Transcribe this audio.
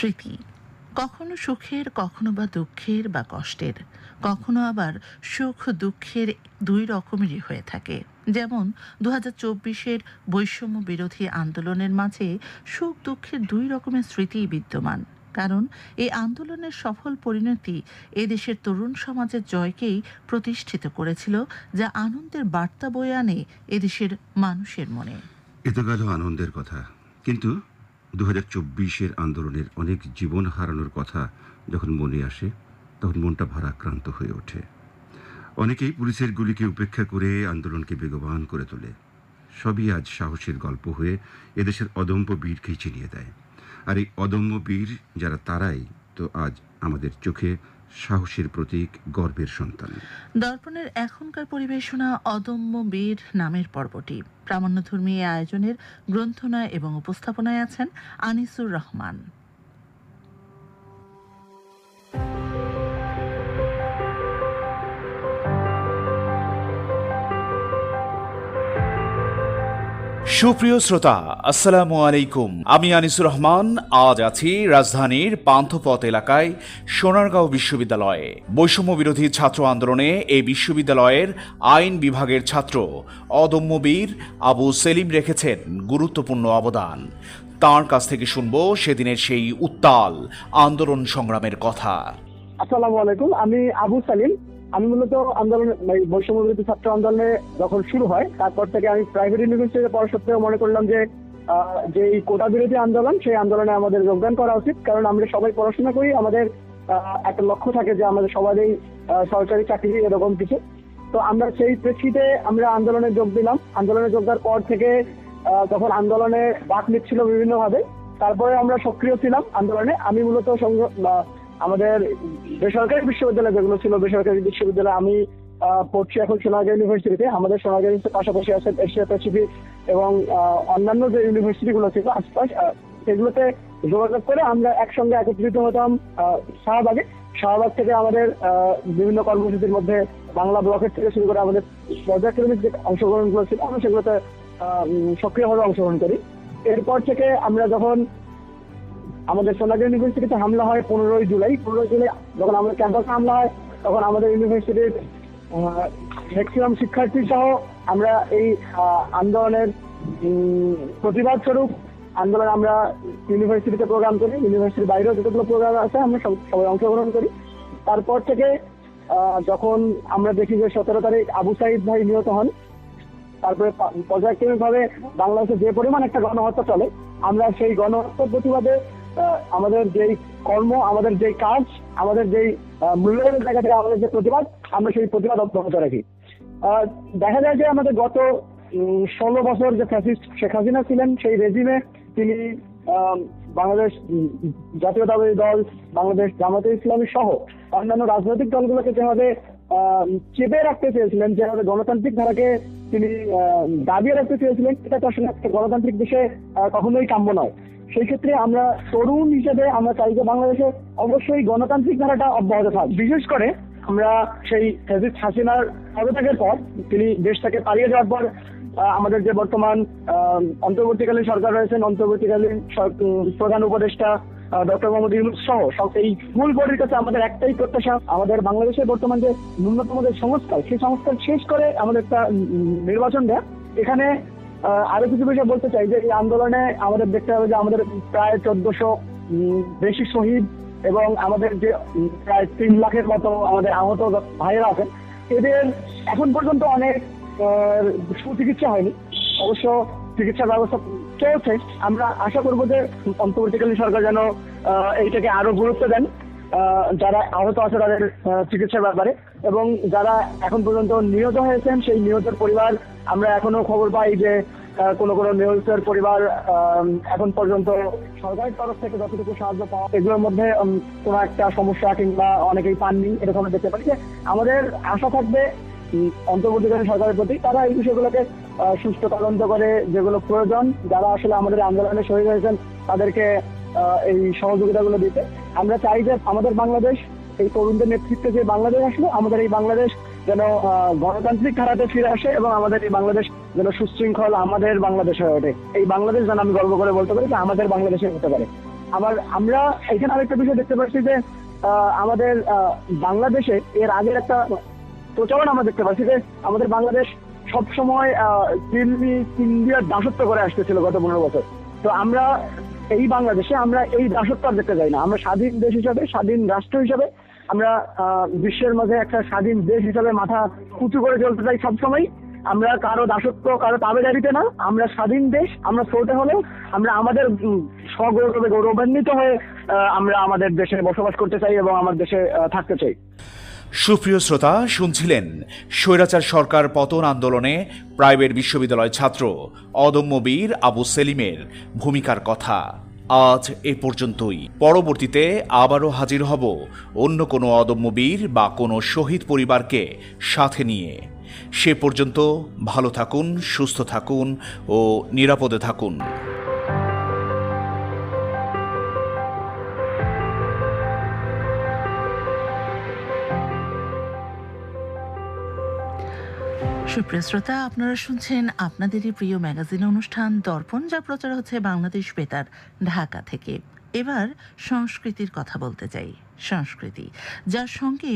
স্মৃতি। কখনো সুখের, কখনো বা দুঃখের বা কষ্টের। কখনো আবার সুখ, দুঃখের দুই রকমেরই হয়ে থাকে। যেমন দু হাজার চব্বিশের বৈষম্য বিরোধী আন্দোলনের মাঝে সুখ, দুঃখের দুই রকমের স্মৃতিই বিদ্যমান। কারণ, এই আন্দোলনের সফল পরিণতি এদেশের তরুণ সমাজের জয়কেই প্রতিষ্ঠিত করেছিল, যা আনন্দের বার্তা বয়ে আনে এদেশের মানুষের মনে। এ তো গেল আনন্দের কথা। কিন্তু দু হাজার চব্বিশের আন্দোলনের অনেক জীবন হারানোর কথা যখন মনে আসে, তখন মনটা ভারাক্রান্ত হয়ে ওঠে। অনেকেই পুলিশের গুলিকে উপেক্ষা করে আন্দোলনকে বেগবান করে তোলে। সবই আজ সাহসের গল্প হয়ে এদেশের অদম্য বীরকেই চিনিয়ে দেয়। আর এই অদম্য বীর যারা তারাই তো আজ আমাদের চোখে সাহসের প্রতীক গর্বের সন্তান। দর্পণের এখনকার পরিবেশনা অদম্য বীর নামের পর্বটি। প্রামাণ্যধর্মী আয়োজনের গ্রন্থনা এবং উপস্থাপনায় আছেন আনিসুর রহমান। সুপ্রিয় শ্রোতা, আসসালামু আলাইকুম। আমি আনিসুর রহমান, আজ আছি রাজধানীর পান্থপথ এলাকায়, সোনারগাঁও বিশ্ববিদ্যালয়ে। বৈষম্য বিরোধী ছাত্র আন্দোলনে এই বিশ্ববিদ্যালয়ের আইন বিভাগের ছাত্র অদম্য বীর আবু সেলিম রেখেছেন গুরুত্বপূর্ণ অবদান। তার কাছ থেকে শুনব সেদিনের সেই উত্তাল আন্দোলন সংগ্রামের কথা। আসসালামু আলাইকুম, আমি আবু সালিম আমি মূলত আন্দোলন বৈষম্য বিরোধী ছাত্র আন্দোলনে যখন শুরু হয়, তারপর থেকে আমি প্রাইভেট ইউনিভার্সিটিতে পড়া সত্ত্বেও মনে করলাম যে যে এই কোটা বিরোধী আন্দোলন, সেই আন্দোলনে আমাদের যোগদান করা উচিত। কারণ আমরা সবাই পড়াশোনা করি, আমাদের একটা লক্ষ্য থাকে যে আমাদের সবারই সরকারি চাকরি এরকম কিছু। তো আমরা সেই প্রেক্ষিতে আমরা আন্দোলনে যোগ দিলাম। আন্দোলনে যোগ দেওয়ার পর থেকে যখন আন্দোলনে বাক নিচ্ছিল বিভিন্নভাবে, তারপরে আমরা সক্রিয় ছিলাম আন্দোলনে। আমি মূলত আমাদের বেসরকারি বিশ্ববিদ্যালয় যেগুলো ছিল, বেসরকারি বিশ্ববিদ্যালয়, আমি পড়ছি এখন সোনারগাঁও ইউনিভার্সিটিতে। আমাদের সোনারগাঁও পাশাপাশি আছে এশিয়া প্যাসিফিক এবং অন্যান্য যে ইউনিভার্সিটি গুলো ছিল, আশপাশ সেগুলোতে যোগাযোগ করে আমরা একসঙ্গে একত্রিত হতাম শাহবাগে। শাহবাগ থেকে আমাদের বিভিন্ন কর্মসূচির মধ্যে বাংলা ব্লকের থেকে শুরু করে আমাদের পর্যায়ক্রমিক যে অংশগ্রহণগুলো ছিল, আমরা সেগুলোতে সক্রিয়ভাবে অংশগ্রহণ করি। এরপর থেকে আমরা যখন আমাদের সোনাগাঁও ইউনিভার্সিটিতে হামলা হয় পনেরোই জুলাই। পনেরোই জুলাই যখন আমাদের ক্যাম্পাসে হামলা হয়, তখন আমাদের ইউনিভার্সিটির ম্যাক্সিমাম শিক্ষার্থী সহ আমরা এই আন্দোলনের প্রতিবাদ স্বরূপ আন্দোলন আমরা ইউনিভার্সিটিতে প্রোগ্রাম করি। ইউনিভার্সিটির বাইরেও যতগুলো প্রোগ্রাম আছে, আমরা সব- সবাই অংশগ্রহণ করি। তারপর থেকে যখন আমরা দেখি যে সতেরো তারিখ আবু সাইদ ভাই নিহত হন, তারপরে পা- পর্যায়ক্রমিকভাবে বাংলাদেশে যে পরিমাণ একটা গণহত্যা চলে, আমরা সেই গণহত্যার প্রতিবাদে আমাদের যেই কর্ম আমাদের যেই কাজ আমাদের যেই আহ, মূল্যায়নের জায়গা থেকে আমাদের যে প্রতিবাদ আমরা সেই প্রতিবাদ অব্যাহত রাখি। দেখা যায় যে আমাদের গত ষোলো বছর যে ফ্যাসিস্ট শেখ হাসিনা ছিলেন সেই রেজিমে তিনি বাংলাদেশ জাতীয়তাবাদী দল বাংলাদেশ জামাতে ইসলামী সহ অন্যান্য রাজনৈতিক দলগুলোকে যেভাবে চেপে রাখতে চেয়েছিলেন যেভাবে গণতান্ত্রিক ধারাকে তিনি দাবিয়ে রাখতে চেয়েছিলেন এটা তো আসলে একটা গণতান্ত্রিক দেশে কখনোই কাম্য নয়। সেই ক্ষেত্রে আমরা তরুণ হিসেবে আমরা চাই যে বাংলাদেশে অবশ্যই গণতান্ত্রিক ধারাটা অব্যাহত থাক। বিশেষ করে আমরা সেই ফেজিস হাসিনার পদত্যাগের পর তিনি দেশ থেকে পালিয়ে যাওয়ার পর আমাদের যে বর্তমান অন্তর্বর্তীকালীন সরকার রয়েছেন, অন্তর্বর্তীকালীন প্রধান উপদেষ্টা ডক্টর মোহাম্মদ ইউনুস সহ এই মূল বডির কাছে আমাদের একটাই প্রত্যাশা, আমাদের বাংলাদেশের বর্তমান যে ন্যূনতম যে সংস্কার, সেই সংস্কার শেষ করে আমাদের একটা নির্বাচন দেয়া। এখানে আরও কিছু বিষয় বলতে চাই যে এই আন্দোলনে আমাদের দেখতে হবে যে আমাদের প্রায় চোদ্দশো বেশি শহীদ এবং আমাদের যে প্রায় তিন লাখের মতো আমাদের আহত ভাইয়েরা আছেন, এদের এখন পর্যন্ত অনেক সুচিকিৎসা হয়নি। অবশ্য চিকিৎসা ব্যবস্থা চলছে। আমরা আশা করব যে অন্তর্বর্তীকালীন সরকার যেন এইটাকে আরও গুরুত্ব দেন। যারা আহত আছে তাদের চিকিৎসার ব্যাপারে। এবং যারা এখন পর্যন্ত নিহত হয়েছেন, সেই নিহতের পরিবার আমরা এখনও খবর পাই যে কোনো কোনো নিহতের পরিবার এখন পর্যন্ত সরকারের তরফ থেকে যতটুকু সাহায্য পাওয়া, এগুলোর মধ্যে কোনো একটা সমস্যা কিংবা অনেকেই পাননি এরকম আমরা দেখতে পারি যে আমাদের আশা থাকবে অন্তর্বর্তীকালীন সরকারের প্রতি তারা এই বিষয়গুলোকে সুস্থ তদন্ত করে যেগুলো প্রয়োজন, যারা আসলে আমাদের আন্দোলনে শহীদ হয়েছেন, তাদেরকে এই সহযোগিতাগুলো দিতে। আমরা চাই যে আমাদের বাংলাদেশ এই তরুণদের নেতৃত্বে যে বাংলাদেশ আসলো আমাদের এই বাংলাদেশ যেন গণতান্ত্রিক ধারাতে ফিরে আসে এবং আমাদের এই বাংলাদেশ যেন সুশৃঙ্খল আমাদের বাংলাদেশ হয়ে ওঠে। এই বাংলাদেশ যেন আমি গর্ব করে বলতে পারি যে আমাদের বাংলাদেশে হতে পারে। আবার আমরা এখানে আরেকটা বিষয় দেখতে পাচ্ছি যে আমাদের বাংলাদেশে এর আগের একটা প্রচলন আমরা দেখতে পাচ্ছি যে আমাদের বাংলাদেশ সবসময় দিল্লি ইন্ডিয়ার দাসত্ব করে আসতেছিল গত পনেরো বছর। তো আমরা এই বাংলাদেশে আমরা এই দাসত্ব আর দেখতে যাই না। আমরা স্বাধীন দেশ হিসাবে, স্বাধীন রাষ্ট্র হিসাবে আমরা বিশ্বের মাঝে একটা স্বাধীন দেশ হিসাবে মাথা উঁচু করে চলতে চাই সবসময় আমরা কারও দাসত্ব, কারও তাবে তাবেদারিতে না, আমরা স্বাধীন দেশ, আমরা ছোট হলেও আমরা আমাদের স্বগৌরবে গৌরবান্বিত হয়ে আমরা আমাদের দেশে বসবাস করতে চাই এবং আমার দেশে থাকতে চাই। সুপ্রিয় শ্রোতা, শুনছিলেন স্বৈরাচার সরকার পতন আন্দোলনে প্রাইভেট বিশ্ববিদ্যালয় ছাত্র অদম্য বীর আবু সেলিমের ভূমিকার কথা। আজ এ পর্যন্তই। পরবর্তীতে আবারও হাজির হব অন্য কোনো অদম্য বীর বা কোনো শহীদ পরিবারকে সাথে নিয়ে। সে পর্যন্ত ভালো থাকুন, সুস্থ থাকুন ও নিরাপদে থাকুন। সুপ্রিয় শ্রোতা, আপনারা শুনছেন আপনাদেরই প্রিয় ম্যাগাজিন অনুষ্ঠান দর্পণ, যা প্রচার হচ্ছে বাংলাদেশ বেতার, ঢাকা থেকে। এবার সংস্কৃতির কথা বলতে চাই। সংস্কৃতি, যার সঙ্গে